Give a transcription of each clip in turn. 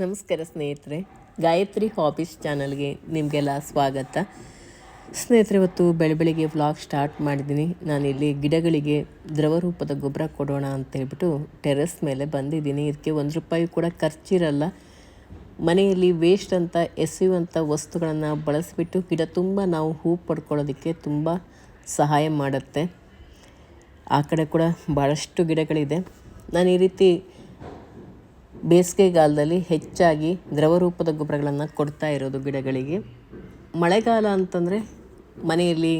ನಮಸ್ಕಾರ ಸ್ನೇಹಿತರೆ, ಗಾಯತ್ರಿ ಹಾಬೀಸ್ ಚಾನಲ್ಗೆ ನಿಮಗೆಲ್ಲ ಸ್ವಾಗತ. ಸ್ನೇಹಿತರೆ, ಇವತ್ತು ಬೆಳೆ ಬೆಳಿಗ್ಗೆ ವ್ಲಾಗ್ ಸ್ಟಾರ್ಟ್ ಮಾಡಿದ್ದೀನಿ. ನಾನಿಲ್ಲಿ ಗಿಡಗಳಿಗೆ ದ್ರವ ರೂಪದ ಗೊಬ್ಬರ ಕೊಡೋಣ ಅಂತ ಹೇಳ್ಬಿಟ್ಟು ಟೆರೆಸ್ ಮೇಲೆ ಬಂದಿದ್ದೀನಿ. ಇದಕ್ಕೆ ಒಂದು ರೂಪಾಯಿ ಕೂಡ ಖರ್ಚಿರಲ್ಲ. ಮನೆಯಲ್ಲಿ ವೇಸ್ಟ್ ಅಂತ ಎಸೆಯುವಂಥ ವಸ್ತುಗಳನ್ನು ಬಳಸಿಬಿಟ್ಟು ಗಿಡ ತುಂಬ ನಾವು ಹೂ ಪಡ್ಕೊಳ್ಳೋದಕ್ಕೆ ತುಂಬ ಸಹಾಯ ಮಾಡುತ್ತೆ. ಆ ಕಡೆ ಕೂಡ ಭಾಳಷ್ಟು ಗಿಡಗಳಿದೆ. ನಾನು ಈ ರೀತಿ ಬೇಸಿಗೆಗಾಲದಲ್ಲಿ ಹೆಚ್ಚಾಗಿ ದ್ರವ ರೂಪದ ಗೊಬ್ಬರಗಳನ್ನು ಕೊಡ್ತಾ ಇರೋದು ಗಿಡಗಳಿಗೆ. ಮಳೆಗಾಲ ಅಂತಂದರೆ ಮನೆಯಲ್ಲಿ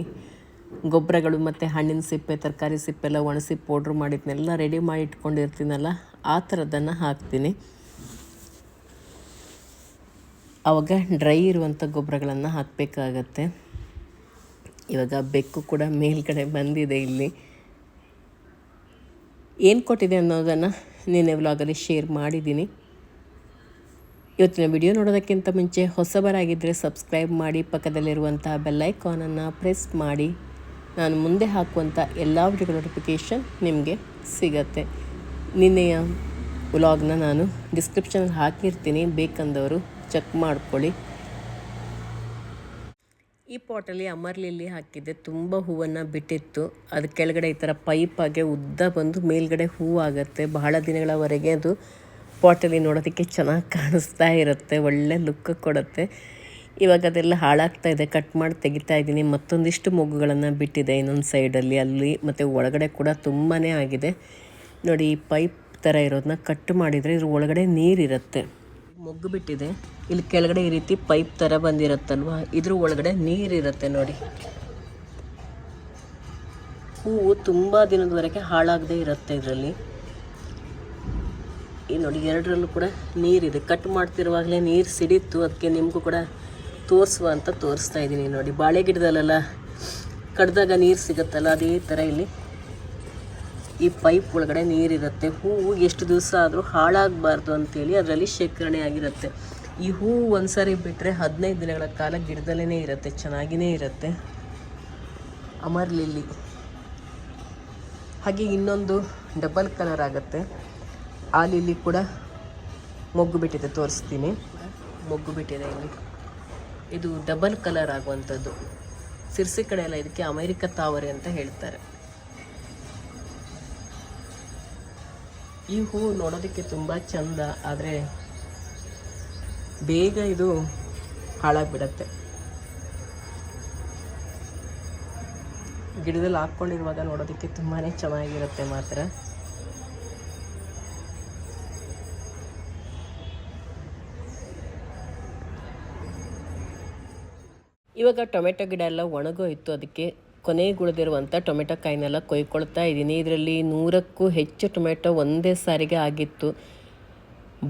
ಗೊಬ್ಬರಗಳು ಮತ್ತು ಹಣ್ಣಿನ ಸಿಪ್ಪೆ, ತರಕಾರಿ ಸಿಪ್ಪೆ, ಎಲ್ಲ ಒಣಸಿ ಪೌಡ್ರ್ ಮಾಡಿದ್ನೆಲ್ಲ ರೆಡಿ ಮಾಡಿ ಇಟ್ಕೊಂಡಿರ್ತೀನಲ್ಲ, ಆ ಥರದ್ದನ್ನು ಹಾಕ್ತೀನಿ. ಆವಾಗ ಡ್ರೈ ಇರುವಂಥ ಗೊಬ್ಬರಗಳನ್ನು ಹಾಕಬೇಕಾಗತ್ತೆ. ಇವಾಗ ಬೆಕ್ಕು ಕೂಡ ಮೇಲ್ಗಡೆ ಬಂದಿದೆ ಇಲ್ಲಿ. ಏನು ಕೊಟ್ಟಿದೆ ಅನ್ನೋದನ್ನು ನಿನ್ನೆ ವ್ಲಾಗಲ್ಲಿ ಶೇರ್ ಮಾಡಿದ್ದೀನಿ. ಇವತ್ತಿನ ವಿಡಿಯೋ ನೋಡೋದಕ್ಕಿಂತ ಮುಂಚೆ ಹೊಸಬರಾಗಿದ್ದರೆ ಸಬ್ಸ್ಕ್ರೈಬ್ ಮಾಡಿ, ಪಕ್ಕದಲ್ಲಿರುವಂಥ ಬೆಲ್ಲೈಕಾನನ್ನು ಪ್ರೆಸ್ ಮಾಡಿ. ನಾನು ಮುಂದೆ ಹಾಕುವಂಥ ಎಲ್ಲ ವಿಡಿಯೋ ನೋಟಿಫಿಕೇಷನ್ ನಿಮಗೆ ಸಿಗತ್ತೆ. ನಿನ್ನೆಯ ವ್ಲಾಗ್ನ ನಾನು ಡಿಸ್ಕ್ರಿಪ್ಷನಲ್ಲಿ ಹಾಕಿರ್ತೀನಿ. ಬೇಕಂದವರು ಚೆಕ್ ಮಾಡ್ಕೊಳ್ಳಿ. ಈ ಪಾಟಲ್ಲಿ ಅಮರ್ಲಿಲ್ಲಿ ಹಾಕಿದ್ದೆ. ತುಂಬ ಹೂವನ್ನು ಬಿಟ್ಟಿತ್ತು. ಅದು ಕೆಳಗಡೆ ಈ ಥರ ಪೈಪಾಗೆ ಉದ್ದ ಬಂದು ಮೇಲ್ಗಡೆ ಹೂವು ಆಗುತ್ತೆ. ಬಹಳ ದಿನಗಳವರೆಗೆ ಅದು ಪಾಟಲ್ಲಿ ನೋಡೋದಕ್ಕೆ ಚೆನ್ನಾಗಿ ಕಾಣಿಸ್ತಾ ಇರುತ್ತೆ. ಒಳ್ಳೆ ಲುಕ್ ಕೊಡುತ್ತೆ. ಇವಾಗ ಅದೆಲ್ಲ ಹಾಳಾಗ್ತಾ ಇದೆ. ಕಟ್ ಮಾಡಿ ತೆಗಿತಾ ಇದ್ದೀನಿ. ಮತ್ತೊಂದಿಷ್ಟು ಮೊಗ್ಗುಗಳನ್ನು ಬಿಟ್ಟಿದೆ ಇನ್ನೊಂದು ಸೈಡಲ್ಲಿ ಅಲ್ಲಿ. ಮತ್ತು ಒಳಗಡೆ ಕೂಡ ತುಂಬಾ ಆಗಿದೆ. ನೋಡಿ, ಈ ಪೈಪ್ ಥರ ಇರೋದನ್ನ ಕಟ್ ಮಾಡಿದರೆ ಇದ್ರ ಒಳಗಡೆ ನೀರಿರುತ್ತೆ ಮೊಗ್ಗು ಬಿಟ್ಟಿದೆ ಇಲ್ಲಿ ಕೆಳಗಡೆ ಈ ರೀತಿ ಪೈಪ್ ಥರ ಬಂದಿರುತ್ತಲ್ವ? ಇದ್ರ ಒಳಗಡೆ ನೀರಿರುತ್ತೆ ನೋಡಿ. ಹೂವು ತುಂಬ ದಿನದವರೆಗೆ ಹಾಳಾಗದೆ ಇರುತ್ತೆ ಇದರಲ್ಲಿ. ಈ ನೋಡಿ, ಎರಡರಲ್ಲೂ ಕೂಡ ನೀರಿದೆ ಕಟ್ ಮಾಡ್ತಿರುವಾಗಲೇ ನೀರು ಸಿಡಿತ್ತು. ಅದಕ್ಕೆ ನಿಮಗೂ ಕೂಡ ತೋರಿಸುವ ಅಂತ ತೋರಿಸ್ತಾ ಇದ್ದೀನಿ ನೋಡಿ. ಬಾಳೆ ಗಿಡದಲ್ಲೆಲ್ಲ ಕಡ್ದಾಗ ನೀರು ಸಿಗುತ್ತಲ್ಲ, ಅದೇ ಥರ ಇಲ್ಲಿ ಈ ಪೈಪ್ ಒಳಗಡೆ ನೀರಿರುತ್ತೆ. ಹೂವು ಎಷ್ಟು ದಿವಸ ಆದರೂ ಹಾಳಾಗಬಾರ್ದು ಅಂತೇಳಿ ಅದರಲ್ಲಿ ಶೇಖರಣೆ ಆಗಿರುತ್ತೆ. ಈ ಹೂವು ಒಂದು ಸಾರಿ ಬಿಟ್ಟರೆ ಹದಿನೈದು ದಿನಗಳ ಕಾಲ ಗಿಡದಲ್ಲೇ ಇರುತ್ತೆ ಚೆನ್ನಾಗಿಯೇ ಇರುತ್ತೆ. ಅಮರ್ ಲಿಲ್ಲಿ. ಹಾಗೆ ಇನ್ನೊಂದು ಡಬಲ್ ಕಲರ್ ಆಗುತ್ತೆ. ಆ ಲಿಲ್ಲಿ ಕೂಡ ಮೊಗ್ಗು ಬಿಟ್ಟಿದೆ, ತೋರಿಸ್ತೀನಿ. ಮೊಗ್ಗು ಬಿಟ್ಟಿದೆ ಇಲ್ಲಿ. ಇದು ಡಬಲ್ ಕಲರ್ ಆಗುವಂಥದ್ದು. ಸಿರ್ಸಿ ಕಡೆ ಎಲ್ಲ ಇದಕ್ಕೆ ಅಮೇರಿಕ ತಾವರೆ ಅಂತ ಹೇಳ್ತಾರೆ. ಈ ಹೂವು ನೋಡೋದಕ್ಕೆ ತುಂಬ ಚಂದ, ಆದರೆ ಬೇಗ ಇದು ಹಾಳಾಗ್ಬಿಡತ್ತೆ. ಗಿಡದಲ್ಲಿ ಹಾಕ್ಕೊಂಡಿರುವಾಗ ನೋಡೋದಕ್ಕೆ ತುಂಬಾ ಚೆನ್ನಾಗಿರುತ್ತೆ ಮಾತ್ರ. ಇವಾಗ ಟೊಮೆಟೊ ಗಿಡ ಎಲ್ಲ ಒಣಗೋಯ್ತು, ಅದಕ್ಕೆ ಕೊನೆಗುಳಿದಿರುವಂಥ ಟೊಮೆಟೊ ಕಾಯಿನೆಲ್ಲ ಕೊಯ್ಕೊಳ್ತಾ ಇದ್ದೀನಿ. ಇದರಲ್ಲಿ ನೂರಕ್ಕೂ ಹೆಚ್ಚು ಟೊಮೆಟೊ ಒಂದೇ ಸಾರಿಗೆ ಆಗಿತ್ತು.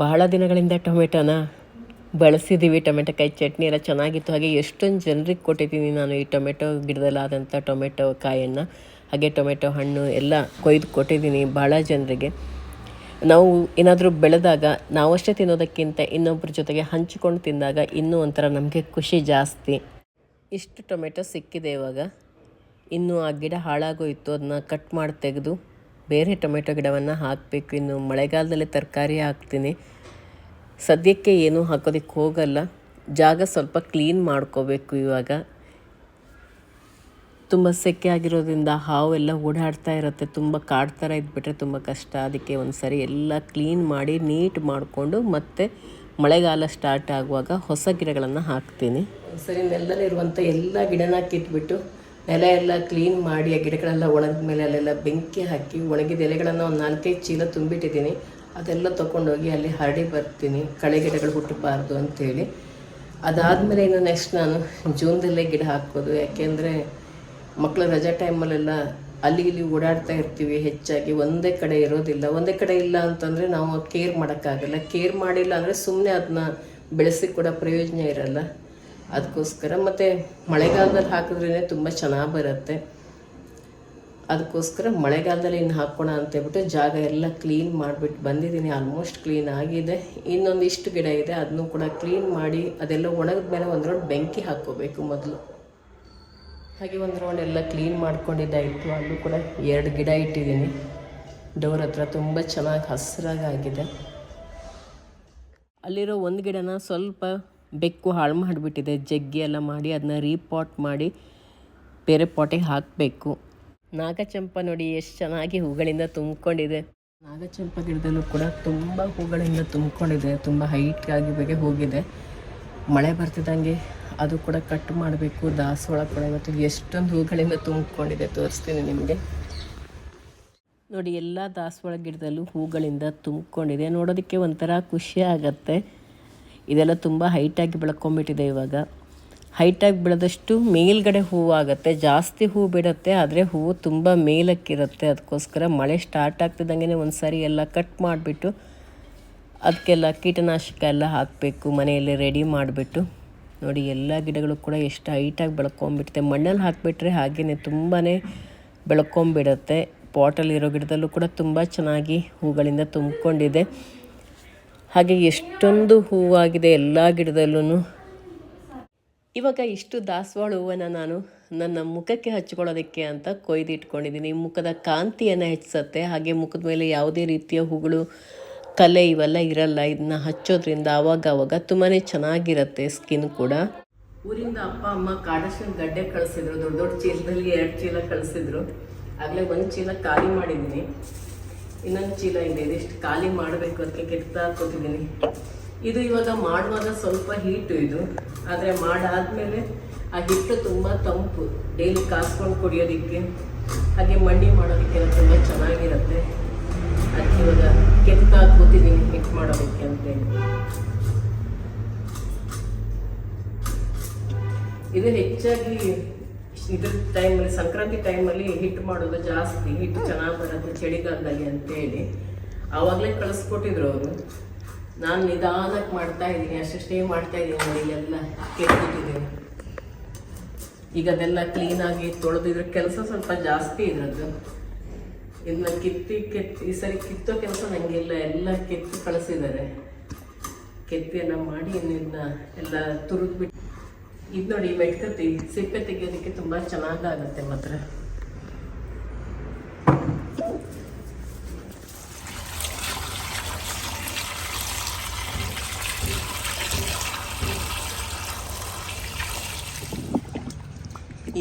ಬಹಳ ದಿನಗಳಿಂದ ಟೊಮೆಟೊನ ಬಳಸಿದ್ದೀವಿ ಟೊಮೆಟೊ ಕಾಯಿ ಚಟ್ನಿ ಎಲ್ಲ ಚೆನ್ನಾಗಿತ್ತು. ಹಾಗೆ ಎಷ್ಟೊಂದು ಜನರಿಗೆ ಕೊಟ್ಟಿದ್ದೀನಿ ನಾನು ಈ ಟೊಮೆಟೊ ಗಿಡದಲ್ಲಾದಂಥ ಟೊಮೆಟೊ ಕಾಯನ್ನು ಹಾಗೆ ಟೊಮೆಟೊ ಹಣ್ಣು ಎಲ್ಲ ಕೊಯ್ದು ಕೊಟ್ಟಿದ್ದೀನಿ ಭಾಳ ಜನರಿಗೆ. ನಾವು ಏನಾದರೂ ಬೆಳೆದಾಗ ನಾವಷ್ಟೇ ತಿನ್ನೋದಕ್ಕಿಂತ ಇನ್ನೊಬ್ಬರ ಜೊತೆಗೆ ಹಂಚಿಕೊಂಡು ತಿಂದಾಗ ಇನ್ನೂ ಒಂಥರ ನಮಗೆ ಖುಷಿ ಜಾಸ್ತಿ. ಇಷ್ಟು ಟೊಮೆಟೊ ಸಿಕ್ಕಿದೆ ಇವಾಗ. ಇನ್ನು ಆ ಗಿಡ ಹಾಳಾಗೋಯಿತು ಅದನ್ನ ಕಟ್ ಮಾಡಿ ತೆಗೆದು ಬೇರೆ ಟೊಮೆಟೊ ಗಿಡವನ್ನು ಹಾಕಬೇಕು. ಇನ್ನು ಮಳೆಗಾಲದಲ್ಲಿ ತರಕಾರಿ ಹಾಕ್ತೀನಿ. ಸದ್ಯಕ್ಕೆ ಏನೂ ಹಾಕೋದಕ್ಕೆ ಹೋಗಲ್ಲ. ಜಾಗ ಸ್ವಲ್ಪ ಕ್ಲೀನ್ ಮಾಡ್ಕೋಬೇಕು ಇವಾಗ. ತುಂಬ ಸೆಕೆ ಆಗಿರೋದ್ರಿಂದ ಹಾವು ಎಲ್ಲ ಓಡಾಡ್ತಾ ಇರುತ್ತೆ. ತುಂಬ ಕಾಡು ಥರ ಇದ್ಬಿಟ್ರೆ ತುಂಬ ಕಷ್ಟ. ಅದಕ್ಕೆ ಒಂದು ಸರಿ ಎಲ್ಲ ಕ್ಲೀನ್ ಮಾಡಿ ನೀಟ್ ಮಾಡಿಕೊಂಡು ಮತ್ತೆ ಮಳೆಗಾಲ ಸ್ಟಾರ್ಟ್ ಆಗುವಾಗ ಹೊಸ ಗಿಡಗಳನ್ನು ಹಾಕ್ತೀನಿ. ಸರಿ ನೆಲ್ಲಲ್ಲಿರುವಂಥ ಎಲ್ಲ ಗಿಡನ ಕಿತ್ಬಿಟ್ಟು ನೆಲ ಎಲ್ಲ ಕ್ಲೀನ್ ಮಾಡಿ, ಆ ಗಿಡಗಳೆಲ್ಲ ಒಣಗಿದ ಮೇಲೆ ಅಲ್ಲೆಲ್ಲ ಬೆಂಕಿ ಹಾಕಿ, ಒಣಗಿದ ಎಲೆಗಳನ್ನು ಒಂದು ನಾಲ್ಕೈದು ಚೀಲ ತುಂಬಿಟ್ಟಿದ್ದೀನಿ. ಅದೆಲ್ಲ ತೊಗೊಂಡೋಗಿ ಅಲ್ಲಿ ಹರಡಿ ಬರ್ತೀನಿ. ಕಳೆ ಗಿಡಗಳು ಹುಟ್ಟಬಾರ್ದು ಅಂಥೇಳಿ ಅದಾದಮೇಲೆ ಇನ್ನು ನೆಕ್ಸ್ಟ್ ನಾನು ಜೂನ್ದಲ್ಲೇ ಗಿಡ ಹಾಕೋದು. ಯಾಕೆಂದರೆ ಮಕ್ಕಳ ರಜಾ ಟೈಮಲ್ಲೆಲ್ಲ ಅಲ್ಲಿ ಇಲ್ಲಿ ಓಡಾಡ್ತಾ ಇರ್ತೀವಿ ಹೆಚ್ಚಾಗಿ. ಒಂದೇ ಕಡೆ ಇರೋದಿಲ್ಲ. ಒಂದೇ ಕಡೆ ಇಲ್ಲ ಅಂತಂದರೆ ನಾವು ಕೇರ್ ಮಾಡೋಕ್ಕಾಗಲ್ಲ. ಕೇರ್ ಮಾಡಿಲ್ಲ ಅಂದರೆ ಸುಮ್ಮನೆ ಅದನ್ನ ಬೆಳೆಸಿ ಕೂಡ ಪ್ರಯೋಜನ ಇರಲ್ಲ. ಅದಕ್ಕೋಸ್ಕರ ಮತ್ತು ಮಳೆಗಾಲದಲ್ಲಿ ಹಾಕಿದ್ರೇ ತುಂಬ ಚೆನ್ನಾಗಿ ಬರುತ್ತೆ. ಅದಕ್ಕೋಸ್ಕರ ಮಳೆಗಾಲದಲ್ಲಿ ಇನ್ನು ಹಾಕೋಣ ಅಂತ ಹೇಳ್ಬಿಟ್ಟು ಜಾಗ ಎಲ್ಲ ಕ್ಲೀನ್ ಮಾಡಿಬಿಟ್ಟು ಬಂದಿದ್ದೀನಿ. ಆಲ್ಮೋಸ್ಟ್ ಕ್ಲೀನ್ ಆಗಿದೆ. ಇನ್ನೊಂದಿಷ್ಟು ಗಿಡ ಇದೆ. ಅದನ್ನು ಕೂಡ ಕ್ಲೀನ್ ಮಾಡಿ ಅದೆಲ್ಲ ಒಣಗಿದ ಮೇಲೆ ಒಂದು ರೌಂಡ್ ಬೆಂಕಿ ಹಾಕ್ಕೋಬೇಕು ಮೊದಲು. ಹಾಗೆ ಒಂದು ರೌಂಡ್ ಎಲ್ಲ ಕ್ಲೀನ್ ಮಾಡ್ಕೊಂಡಿದ್ದಾಯಿತು ಅಲ್ಲೂ ಕೂಡ ಎರಡು ಗಿಡ ಇಟ್ಟಿದ್ದೀನಿ. ಡೋರ್ ಹತ್ರ ತುಂಬ ಚೆನ್ನಾಗಿ ಹಸಿರಾಗಿ ಆಗಿದೆ. ಅಲ್ಲಿರೋ ಒಂದು ಗಿಡನ ಸ್ವಲ್ಪ ಬೆಕ್ಕು ಹಾಳು ಮಾಡಿಬಿಟ್ಟಿದೆ. ಜಗ್ಗಿ ಎಲ್ಲ ಮಾಡಿ ಅದನ್ನ ರೀಪಾಟ್ ಮಾಡಿ ಬೇರೆ ಪಾಟಿಗೆ ಹಾಕಬೇಕು. ನಾಗಚಂಪ ನೋಡಿ ಎಷ್ಟು ಚೆನ್ನಾಗಿ ಹೂಗಳಿಂದ ತುಂಬಿಕೊಂಡಿದೆ. ನಾಗಚಂಪ ಗಿಡದಲ್ಲೂ ಕೂಡ ತುಂಬ ಹೂಗಳಿಂದ ತುಂಬಿಕೊಂಡಿದೆ. ತುಂಬ ಹೈಟ್ ಬಗ್ಗೆ ಬೇಗ ಹೋಗಿದೆ. ಮಳೆ ಬರ್ತಿದ್ದಂಗೆ ಅದು ಕೂಡ ಕಟ್ ಮಾಡಬೇಕು. ದಾಸವಾಳ ಕೂಡ ಇವತ್ತು ಎಷ್ಟೊಂದು ಹೂಗಳಿಂದ ತುಂಬಿಕೊಂಡಿದೆ ತೋರಿಸ್ತೀನಿ ನಿಮಗೆ. ನೋಡಿ, ಎಲ್ಲ ದಾಸವಾಳ ಗಿಡದಲ್ಲೂ ಹೂಗಳಿಂದ ತುಂಬಿಕೊಂಡಿದೆ. ನೋಡೋದಕ್ಕೆ ಒಂಥರ ಖುಷಿ ಆಗತ್ತೆ. ಇದೆಲ್ಲ ತುಂಬ ಹೈಟಾಗಿ ಬೆಳ್ಕೊಂಬಿಟ್ಟಿದೆ ಇವಾಗ. ಹೈಟಾಗಿ ಬೆಳೆದಷ್ಟು ಮೇಲ್ಗಡೆ ಹೂವು ಆಗುತ್ತೆ ಜಾಸ್ತಿ ಹೂ ಬಿಡುತ್ತೆ, ಆದರೆ ಹೂವು ತುಂಬ ಮೇಲಕ್ಕಿರುತ್ತೆ. ಅದಕ್ಕೋಸ್ಕರ ಮಳೆ ಸ್ಟಾರ್ಟ್ ಆಗ್ತಿದ್ದಂಗೆ ಒಂದು ಸಾರಿ ಎಲ್ಲ ಕಟ್ ಮಾಡಿಬಿಟ್ಟು ಅದಕ್ಕೆಲ್ಲ ಕೀಟನಾಶಕ ಎಲ್ಲ ಹಾಕಬೇಕು, ಮನೆಯಲ್ಲಿ ರೆಡಿ ಮಾಡಿಬಿಟ್ಟು. ನೋಡಿ, ಎಲ್ಲ ಗಿಡಗಳು ಕೂಡ ಎಷ್ಟು ಹೈಟಾಗಿ ಬೆಳ್ಕೊಂಬಿಡುತ್ತೆ ಮಣ್ಣಲ್ಲಿ ಹಾಕಿಬಿಟ್ರೆ ಹಾಗೆಯೇ ತುಂಬಾ ಬೆಳ್ಕೊಂಬಿಡುತ್ತೆ ಪಾಟಲ್ಲಿರೋ ಗಿಡದಲ್ಲೂ ಕೂಡ ತುಂಬ ಚೆನ್ನಾಗಿ ಹೂಗಳಿಂದ ತುಂಬಿಕೊಂಡಿದೆ. ಹಾಗೆ ಎಷ್ಟೊಂದು ಹೂವಾಗಿದೆ ಎಲ್ಲ ಗಿಡದಲ್ಲೂ ಇವಾಗ ಇಷ್ಟು ದಾಸವಾಳ ಹೂವನ್ನು ನಾನು ನನ್ನ ಮುಖಕ್ಕೆ ಹಚ್ಕೊಳ್ಳೋದಕ್ಕೆ ಅಂತ ಕೊಯ್ದು ಇಟ್ಕೊಂಡಿದ್ದೀನಿ ಮುಖದ ಕಾಂತಿಯನ್ನು ಹೆಚ್ಚಿಸುತ್ತೆ. ಹಾಗೆ ಮುಖದ ಮೇಲೆ ಯಾವುದೇ ರೀತಿಯ ಹೂಗಳು ಕಲೆ ಇವೆಲ್ಲ ಇರಲ್ಲ. ಇದನ್ನ ಹಚ್ಚೋದ್ರಿಂದ ಆವಾಗ ಆವಾಗ ತುಂಬಾ ಚೆನ್ನಾಗಿರುತ್ತೆ ಸ್ಕಿನ್ ಕೂಡ. ಊರಿಂದ ಅಪ್ಪ, ಅಮ್ಮ ಕಾಡಷ್ಟು ಗಡ್ಡೆ ಕಳಿಸಿದ್ರು. ದೊಡ್ಡ ದೊಡ್ಡ ಚೀಲದಲ್ಲಿ ಎರಡು ಚೀಲ ಕಳಿಸಿದ್ರು. ಆಗಲೇ ಒಂದು ಚೀಲ ಖಾಲಿ ಮಾಡಿದ್ದೀನಿ. ಇನ್ನೊಂದು ಚೀಲ ಇದೆ. ಇದಿಷ್ಟು ಖಾಲಿ ಮಾಡಬೇಕು ಅದಕ್ಕೆ ಕೆತ್ತ ಹಾಕೋತಿದ್ದೀನಿ. ಇದು ಇವಾಗ ಮಾಡುವಾಗ ಸ್ವಲ್ಪ ಹೀಟು ಇದು. ಆದರೆ ಮಾಡಾದಮೇಲೆ ಆ ಹಿಟ್ಟು ತುಂಬ ತಂಪು. ಡೈಲಿ ಕಾಸ್ಕೊಂಡು ಕುಡಿಯೋದಕ್ಕೆ, ಹಾಗೆ ಮಣ್ಣಿ ಮಾಡೋದಕ್ಕೆ ತುಂಬ ಚೆನ್ನಾಗಿರುತ್ತೆ. ಅದಕ್ಕೆ ಇವಾಗ ಕೆತ್ತ ಕೂತಿದ್ದೀನಿ ಹಿಟ್ಟು ಮಾಡೋದಕ್ಕೆ ಅಂತೇಳಿ. ಇದು ಹೆಚ್ಚಾಗಿ ಇದ್ರ ಟೈಮಲ್ಲಿ ಸಂಕ್ರಾಂತಿ ಟೈಮಲ್ಲಿ ಹಿಟ್ಟು ಮಾಡೋದು ಜಾಸ್ತಿ ಹಿಟ್ಟು ಚೆನ್ನಾಗಿ ಬರುತ್ತೆ, ಚಳಿಗಾಲದಲ್ಲಿ ಅಂತೇಳಿ. ಆವಾಗಲೇ ಕಳಿಸ್ಕೊಟ್ಟಿದ್ರು ಅವರು. ನಾನು ನಿಧಾನಕ್ಕೆ ಮಾಡ್ತಾ ಇದ್ದೀನಿ ಅಷ್ಟೇ ಮಾಡ್ತಾ ಇದ್ದೀನಿ ನೋಡಿ ಇಲ್ಲೆಲ್ಲ ಕೆತ್ತಿಟ್ಟಿದ್ದೀನಿ ಈಗ ಅದೆಲ್ಲ ಕ್ಲೀನಾಗಿ ತೊಳೆದಿದ್ರೆ ಕೆಲಸ ಸ್ವಲ್ಪ ಜಾಸ್ತಿ ಇದ್ರದ್ದು ಇದನ್ನ ಕಿತ್ತಿ ಕೆತ್ತಿ, ಈ ಸರಿ ಕಿತ್ತೋ ಕೆಲಸ ನನಗಿಲ್ಲ ಎಲ್ಲ ಕೆತ್ತಿ ಕಳಿಸಿದ್ದಾರೆ. ಕೆತ್ತಿಯನ್ನು ಮಾಡಿ ಇದನ್ನ ಎಲ್ಲ ತುರಿದ್ಬಿಟ್ಟು ಇದು ನೋಡಿ ಮೆಟ್ಕತ್ತಿ ಸಿಪ್ಪೆ ತೆಗಿಯೋದಕ್ಕೆ ತುಂಬ ಚೆನ್ನಾಗಾಗುತ್ತೆ ಮಾತ್ರ.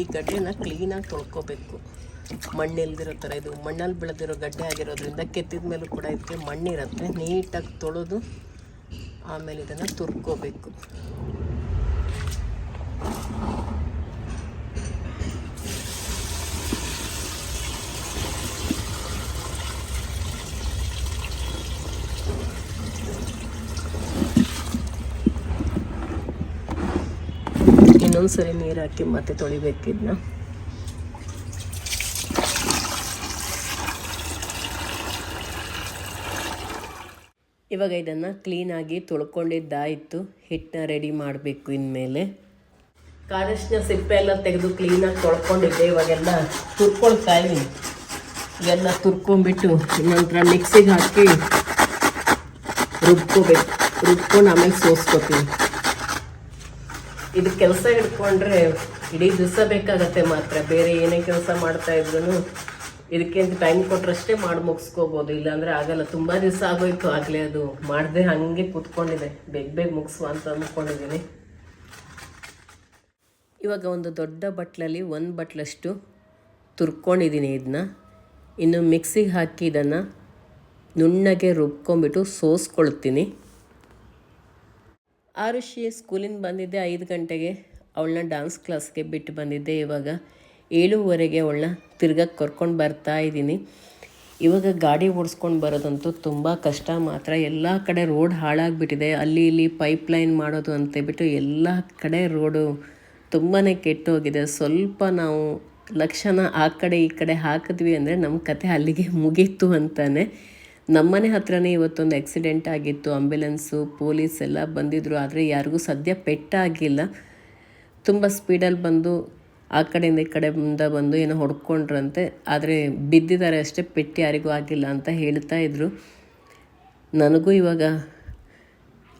ಈ ಗಡ್ಡೆನ ಕ್ಲೀನಾಗಿ ತೊಳ್ಕೊಬೇಕು. ಮಣ್ಣಿಲ್ದಿರೋ ಥರ ಇದು, ಮಣ್ಣಲ್ಲಿ ಬೆಳೆದಿರೋ ಗಡ್ಡೆ ಆಗಿರೋದ್ರಿಂದ ಕೆತ್ತಿದ ಮೇಲೂ ಕೂಡ ಇದಕ್ಕೆ ಮಣ್ಣಿರುತ್ತೆ. ನೀಟಾಗಿ ತೊಳೆದು ಆಮೇಲೆ ಇದನ್ನು ತುರ್ಕೋಬೇಕು. ಇನ್ನೊಂದ್ಸರಿ ನೀರು ಹಾಕಿ ಮತ್ತೆ ತೊಳಿಬೇಕಿದ್ನ. ಇವಾಗ ಇದನ್ನು ಕ್ಲೀನಾಗಿ ತೊಳ್ಕೊಂಡಿದ್ದಾಯಿತು. ಹಿಟ್ಟನ್ನ ರೆಡಿ ಮಾಡಬೇಕು ಇನ್ಮೇಲೆ. ಕಾಡಷ್ಟಿನ ಸಿಪ್ಪೆ ಎಲ್ಲ ತೆಗೆದು ಕ್ಲೀನಾಗಿ ತೊಳ್ಕೊಂಡಿದ್ದೆ. ಇವಾಗೆಲ್ಲ ತುರ್ಕೊಳ್ತಾ ಇದ್ದೀನಿ. ಇವೆಲ್ಲ ತುರ್ಕೊಂಡ್ಬಿಟ್ಟು ನಂತರ ಮಿಕ್ಸಿಗೆ ಹಾಕಿ ರುಬ್ಕೋಬೇಕು. ರುಬ್ಕೊಂಡು ಆಮೇಲೆ ಸೋಸ್ಕೋತೀನಿ. ಇದು ಕೆಲಸ ಹಿಡ್ಕೊಂಡ್ರೆ ಇಡೀ ದಿವಸ ಬೇಕಾಗತ್ತೆ ಮಾತ್ರ. ಬೇರೆ ಏನೇ ಕೆಲಸ ಮಾಡ್ತಾ ಇದ್ರು ಇದಕ್ಕೆ ಟೈಮ್ ಕೊಟ್ರಷ್ಟೇ ಮಾಡಿ ಮುಗಿಸ್ಕೋಬೋದು. ಇಲ್ಲಾಂದ್ರೆ ಆಗಲ್ಲ. ತುಂಬ ದಿವಸ ಆಗೋಯ್ತು. ಆಗಲೇ ಅದು ಮಾಡದೆ ಹಾಗೆ ಕೂತ್ಕೊಂಡಿದೆ. ಬೇಗ ಬೇಗ ಮುಗಿಸುವ ಅಂತ ಅಂದ್ಕೊಂಡಿದ್ದೀನಿ ಇವಾಗ ಒಂದು ದೊಡ್ಡ ಬಟ್ಲಲ್ಲಿ ಒಂದು ಬಟ್ಲಷ್ಟು ತುರ್ಕೊಂಡಿದ್ದೀನಿ ಇದನ್ನ ಇನ್ನು ಮಿಕ್ಸಿಗೆ ಹಾಕಿ ಇದನ್ನು ನುಣ್ಣಗೆ ರುಬ್ಕೊಂಡ್ಬಿಟ್ಟು ಸೋಸ್ಕೊಳ್ತೀನಿ. ಆರುಷಿ ಸ್ಕೂಲಿಂದ ಬಂದಿದ್ದೆ ಐದು ಗಂಟೆಗೆ. ಅವಳನ್ನ ಡಾನ್ಸ್ ಕ್ಲಾಸ್ಗೆ ಬಿಟ್ಟು ಬಂದಿದ್ದೆ ಇವಾಗ. ಏಳುವರೆಗೆ ಅವಳನ್ನ ತಿರ್ಗಕ್ಕೆ ಕರ್ಕೊಂಡು ಬರ್ತಾ ಇದ್ದೀನಿ. ಇವಾಗ ಗಾಡಿ ಓಡಿಸ್ಕೊಂಡು ಬರೋದಂತೂ ತುಂಬ ಕಷ್ಟ. ಮಾತ್ರ ಎಲ್ಲ ಕಡೆ ರೋಡ್ ಹಾಳಾಗಿಬಿಟ್ಟಿದೆ. ಅಲ್ಲಿ ಇಲ್ಲಿ ಪೈಪ್ ಲೈನ್ ಮಾಡೋದು ಅಂತೇಳ್ಬಿಟ್ಟು ಎಲ್ಲ ಕಡೆ ರೋಡು ತುಂಬಾ ಕೆಟ್ಟೋಗಿದೆ. ಸ್ವಲ್ಪ ನಾವು ಲಕ್ಷಣ ಆ ಕಡೆ ಈ ಕಡೆ ಹಾಕಿದ್ವಿ ಅಂದರೆ ನಮ್ಮ ಕತೆ ಅಲ್ಲಿಗೆ ಮುಗೀತು ಅಂತಾನೆ. ನಮ್ಮನೆ ಹತ್ರನೇ ಇವತ್ತೊಂದು ಆಕ್ಸಿಡೆಂಟ್ ಆಗಿತ್ತು. ಆಂಬ್ಯುಲೆನ್ಸು ಪೊಲೀಸ್ ಎಲ್ಲ ಬಂದಿದ್ದರು ಆದರೆ ಯಾರಿಗೂ ಸದ್ಯ ಪೆಟ್ಟಾಗಿಲ್ಲ ತುಂಬ ಸ್ಪೀಡಲ್ಲಿ ಬಂದು ಆ ಕಡೆಯಿಂದ ಈ ಕಡೆಯಿಂದ ಬಂದು ಏನೋ ಹೊಡ್ಕೊಂಡ್ರಂತೆ. ಆದರೆ ಬಿದ್ದಿದ್ದಾರೆ ಅಷ್ಟೇ ಪೆಟ್ಟು ಯಾರಿಗೂ ಆಗಿಲ್ಲ ಅಂತ ಹೇಳ್ತಾ ಇದ್ರು. ನನಗೂ ಇವಾಗ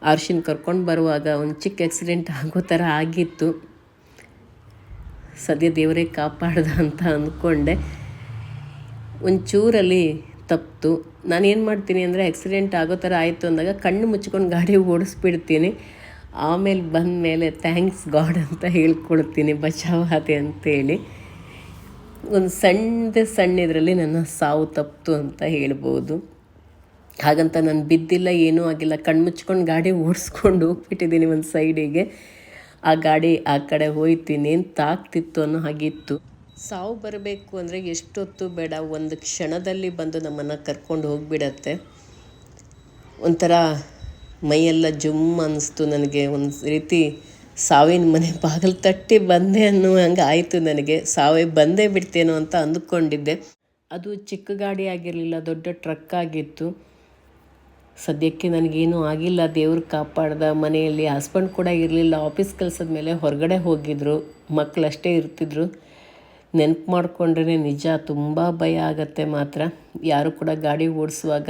ಅರ್ಶಿನ ಕರ್ಕೊಂಡು ಬರುವಾಗ ಒಂದು ಚಿಕ್ಕ ಆಕ್ಸಿಡೆಂಟ್ ಆಗೋ ಥರ ಆಗಿತ್ತು. ಸದ್ಯ ದೇವರೇ ಕಾಪಾಡ್ದ ಅಂತ ಅಂದ್ಕೊಂಡೆ. ಒಂಚೂರಲ್ಲಿ ತಪ್ಪಿತು ನಾನು ಏನು ಮಾಡ್ತೀನಿ ಅಂದರೆ ಆಕ್ಸಿಡೆಂಟ್ ಆಗೋ ಥರ ಆಯಿತು ಅಂದಾಗ ಕಣ್ಣು ಮುಚ್ಕೊಂಡು ಗಾಡಿ ಓಡಿಸ್ಬಿಡ್ತೀನಿ. ಆಮೇಲೆ ಬಂದ ಮೇಲೆ ಥ್ಯಾಂಕ್ಸ್ ಗಾಡ್ ಅಂತ ಹೇಳ್ಕೊಳ್ತೀನಿ ಬಚಾವಾದೆ ಅಂತೇಳಿ. ಒಂದು ಸಣ್ಣದ ಸಣ್ಣ ಇದರಲ್ಲಿ ನನ್ನ ಸಾವು ತಪ್ಪಿತು ಅಂತ ಹೇಳ್ಬೋದು. ಹಾಗಂತ ನಾನು ಬಿದ್ದಿಲ್ಲ, ಏನೂ ಆಗಿಲ್ಲ, ಕಣ್ಣು ಮುಚ್ಕೊಂಡು ಗಾಡಿ ಓಡಿಸ್ಕೊಂಡು ಹೋಗ್ಬಿಟ್ಟಿದ್ದೀನಿ ಒಂದು ಸೈಡಿಗೆ ಆ ಗಾಡಿ ಆ ಕಡೆ ಹೋಯ್ತೀನಿ ಇನ್ನೇನು ತಾಕ್ತಿತ್ತು ಅನ್ನೋ ಹಾಗಿತ್ತು ಸಾವು ಬರಬೇಕು ಅಂದರೆ ಎಷ್ಟೊತ್ತು ಬೇಡ. ಒಂದು ಕ್ಷಣದಲ್ಲಿ ಬಂದು ನಮ್ಮನ್ನು ಕರ್ಕೊಂಡು ಹೋಗಿಬಿಡತ್ತೆ. ಒಂಥರ ಮೈಯೆಲ್ಲ ಜುಮ್ ಅನ್ನಿಸ್ತು ನನಗೆ. ಒಂದು ರೀತಿ ಸಾವಿನ ಮನೆ ಬಾಗಿಲು ತಟ್ಟಿ ಬಂದೆ ಅನ್ನೋ ಹಂಗೆ ಆಯಿತು ನನಗೆ. ಸಾವೇ ಬಂದೇ ಬಿಡ್ತೇನೋ ಅಂತ ಅಂದುಕೊಂಡಿದ್ದೆ. ಅದು ಚಿಕ್ಕ ಗಾಡಿ ಆಗಿರಲಿಲ್ಲ, ದೊಡ್ಡ ಟ್ರಕ್ ಆಗಿತ್ತು. ಸದ್ಯಕ್ಕೆ ನನಗೇನೂ ಆಗಿಲ್ಲ. ದೇವ್ರು ಕಾಪಾಡ್ದ ಮನೆಯಲ್ಲಿ. ಹಸ್ಬೆಂಡ್ ಕೂಡ ಇರಲಿಲ್ಲ. ಆಫೀಸ್ ಕೆಲಸದ ಮೇಲೆ ಹೊರಗಡೆ ಹೋಗಿದ್ದರು ಮಕ್ಕಳಷ್ಟೇ ಇರ್ತಿದ್ರು. ನೆನಪು ಮಾಡಿಕೊಂಡ್ರೆ ನಿಜ, ತುಂಬ ಭಯ ಆಗತ್ತೆ ಮಾತ್ರ. ಯಾರು ಕೂಡ ಗಾಡಿ ಓಡಿಸುವಾಗ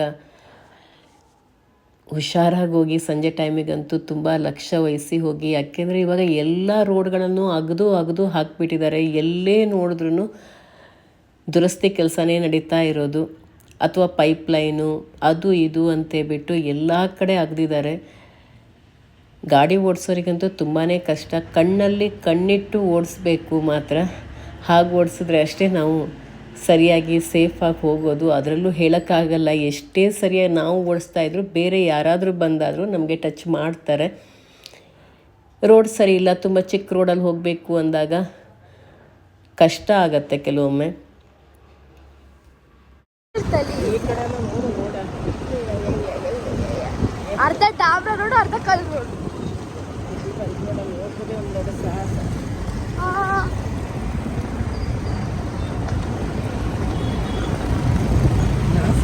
ಹುಷಾರಾಗಿ ಹೋಗಿ ಸಂಜೆ ಟೈಮಿಗಂತೂ ತುಂಬ ಲಕ್ಷ್ಯ ವಹಿಸಿ ಹೋಗಿ, ಯಾಕೆಂದರೆ ಇವಾಗ ಎಲ್ಲ ರೋಡ್ಗಳನ್ನು ಅಗದು ಅಗದು ಹಾಕಿಬಿಟ್ಟಿದ್ದಾರೆ. ಎಲ್ಲೇ ನೋಡಿದ್ರೂ ದುರಸ್ತಿ ಕೆಲಸನೇ ನಡೀತಾ ಇರೋದು. ಅಥವಾ ಪೈಪ್ಲೈನು ಅದು ಇದು ಅಂತೇಳ್ಬಿಟ್ಟು ಎಲ್ಲ ಕಡೆ ಅಗ್ದಿದ್ದಾರೆ. ಗಾಡಿ ಓಡಿಸೋರಿಗಂತೂ ತುಂಬಾ ಕಷ್ಟ. ಕಣ್ಣಲ್ಲಿ ಕಣ್ಣಿಟ್ಟು ಓಡಿಸ್ಬೇಕು ಮಾತ್ರ. ಹಾಗೆ ಓಡಿಸಿದ್ರೆ ಅಷ್ಟೇ ನಾವು ಸರಿಯಾಗಿ ಸೇಫಾಗಿ ಹೋಗೋದು. ಅದರಲ್ಲೂ ಹೇಳೋಕ್ಕಾಗಲ್ಲ ಎಷ್ಟೇ ಸರಿಯಾಗಿ ನಾವು ಓಡಿಸ್ತಾ ಇದ್ರು ಬೇರೆ ಯಾರಾದರೂ ಬಂದಾದರೂ ನಮಗೆ ಟಚ್ ಮಾಡ್ತಾರೆ. ರೋಡ್ ಸರಿ ಇಲ್ಲ ತುಂಬ ಚಿಕ್ಕ ರೋಡಲ್ಲಿ ಹೋಗಬೇಕು ಅಂದಾಗ ಕಷ್ಟ ಆಗತ್ತೆ ಕೆಲವೊಮ್ಮೆ. ಅರ್ಧ ಡಾಬ್ರ ರೋಡ್ ಅರ್ಧ ಕಲ್ ರೋಡ್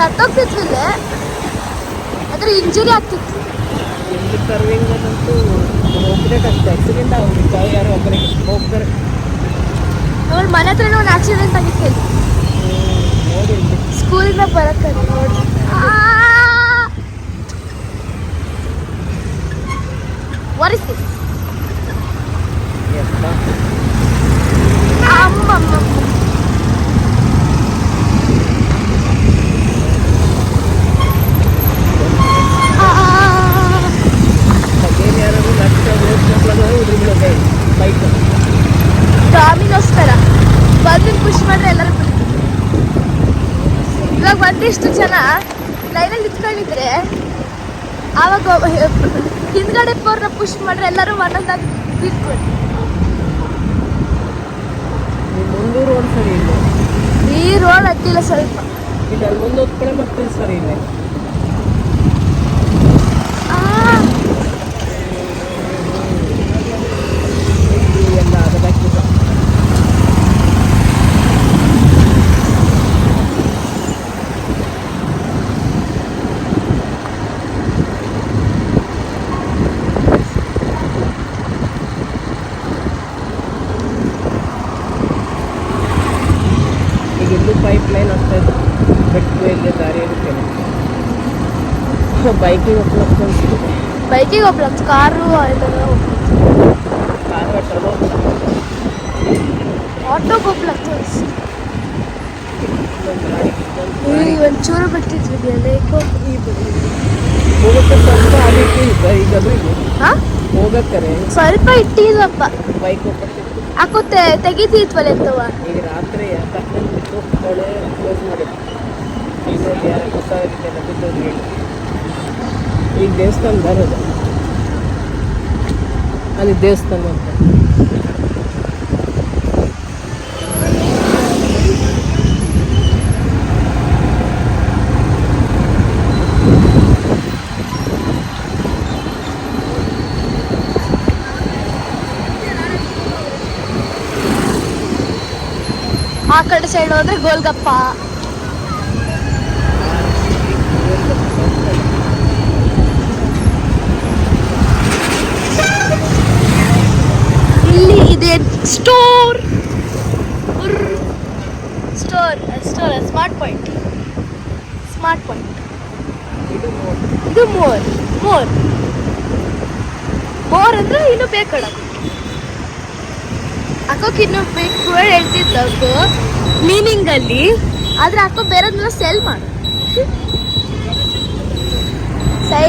ಸತ್ತೋಗ್ತಿದ್ವಿಲ್ಲ ಅದ್ರ ಇಂಜುರಿ ಆಗ್ತಿತ್ತು. ಇಲ್ಲಿ ಆಕ್ಸಿಡೆಂಟ್ ಯಾರೋ ಒಬ್ಬರಿಗೆ ಹೋಗ್ತಾರೆ. ಮನೆ ಹತ್ರ ಒಂದು ಆಕ್ಸಿಡೆಂಟ್ ಆಗಿತ್ತು. ಸ್ಕೂಲಿಂದ ಬರಕ್ಕೆ ನೋಡಿ What is this? ಯಪ್ಪ ಅಮ್ಮಮ್ಮ ಅದೇನು ಯಾರಾದ್ರು ಲಕ್ಷ ಹೋದ್ರೆ ಬೈಕ್ ಡಾಮಿನೋಸ್ಕರ ಬಂದು ಖುಷಿ ಮಾಡ್ರೆ ಎಲ್ಲರೂ ಇವಾಗ ಒಂದಿಷ್ಟು ಜನ ಲೈನಲ್ಲಿ ನಿಂತ್ಕೊಂಡಿದ್ರೆ ಆವಾಗ ಹಿಂದ್ಗಡೆ ಪೋರ್ನ ಪುಷ್ ಮಾಡ್ರೆ ಎಲ್ಲರೂ ಒಂದೊಂದಾಗಿ ಬಿಟ್ಕೊಂಡು ನೀವು ಮುಂದೂರು ರೋಡ್ ಸರಿ ಇಲ್ಲ ಈ ರೋಡ್ ಹತ್ತಿಲ್ಲ ಸ್ವಲ್ಪ. ಮುಂದೆ ಸರಿ ಇಲ್ಲ ಆ, ಇಲ್ಲಿ ಎಲ್ಲ ಅದಕ್ಕಿದೆ ಈಗ ಇಲ್ಲೂ ಪೈಪ್ ಲೈನ್ ಆಗ್ತಾ ಇದೆ ಬೆಟ್ಟು ಇಲ್ಲಿ ದಾರಿ ಇರುತ್ತೆ ಬೈಕಿಗೆ ಅನ್ಸ್ತಿದೆ ಬೈಕಿಗೆ ಹೋಗ್ಲಂತ ಕಾರು ಎಲ್ಲ ಕಾರ್ ಹಟ್ಟೋದು ಆಟೋಗೆ ಈ ಒಂಚೂರು ಬಿಟ್ಟಿದ್ವಿ ಲೇಕ್ ಹೋಗಕ್ಕೆ ಸ್ವಲ್ಪ ಆಗಿತ್ತು ಈಗ ಈಗ ಅದು ಹಾ? ಹೋಗಕ್ಕರೆ. ಸ್ವಲ್ಪ ಇಟ್ಟಿದ್ವಪ್ಪ ಬೈಕ್ ಹೋಗ್ಬೇಕು ಹಾಕೋ ತೆಗಿತಿದ್ವಲ್ಲ ಎಂತವ? ಈಗ ರಾತ್ರಿ ತಕ್ಷಣ ಹೊಳೆ ಕ್ಲೋಸ್ ಮಾಡಿ ಇದ್ರಲ್ಲಿ ಈಗ ದೇವಸ್ಥಾನ ಬರೋದು. ಅಲ್ಲಿ ದೇವಸ್ಥಾನ ಅಂತ. ಆ ಕಡೆ ಸೈಡ್ ಹೋದ್ರೆ golgappa. There store store store smart point smart point ಇದು ಮೋರ್ ಮೋರ್ ಮೋರ್ ಅಂದ್ರೆ ಇನ್ನು ಬೇಕಡ ಅಕ್ಕೋಕ್ ಇನ್ನು ಬೇಕು ಹೇಳ್ತಿದ್ಲ ಮೀನಿಂಗ್ ಅಲ್ಲಿ ಆದ್ರೆ ಅಕ್ಕ ಬೇರೆದ್ನೆಲ್ಲ ಸೆಲ್ ಮಾಡ. ಸೈ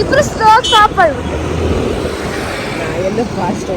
ಇಬ್ರು ಸ್ಟ್ರೋಕ್ ಸ್ಟಾಪ್ ಆಗ್ಬಿಟ್ಟು ಎಲ್ಲ ಫಾಸ್ಟ್